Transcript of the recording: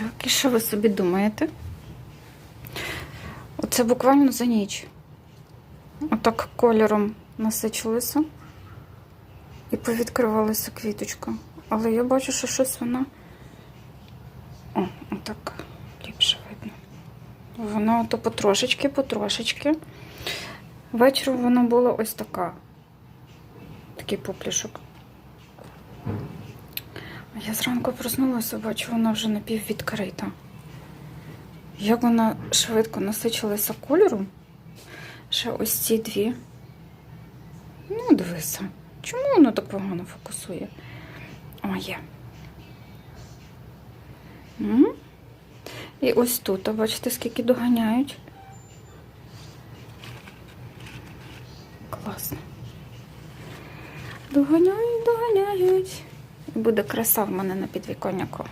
Так, і що ви собі думаєте? Оце буквально за ніч. Отак кольором насичилося і повідкривалася квіточка. Але я бачу, що щось вона. О, отак ліпше видно. Воно то потрошечки, потрошечки. Вечором вона була ось така. Такий поплішок. Я зранку проснулася, бачу, вона вже напіввідкрита. Як вона швидко насичилася кольором. Ще ось ці дві. Ну, дивися. Чому воно так погано фокусує? О, є. М? І ось тут, а бачите, скільки доганяють. Класно. Доганяють, доганяють. Буде краса в мене на підвіконняку.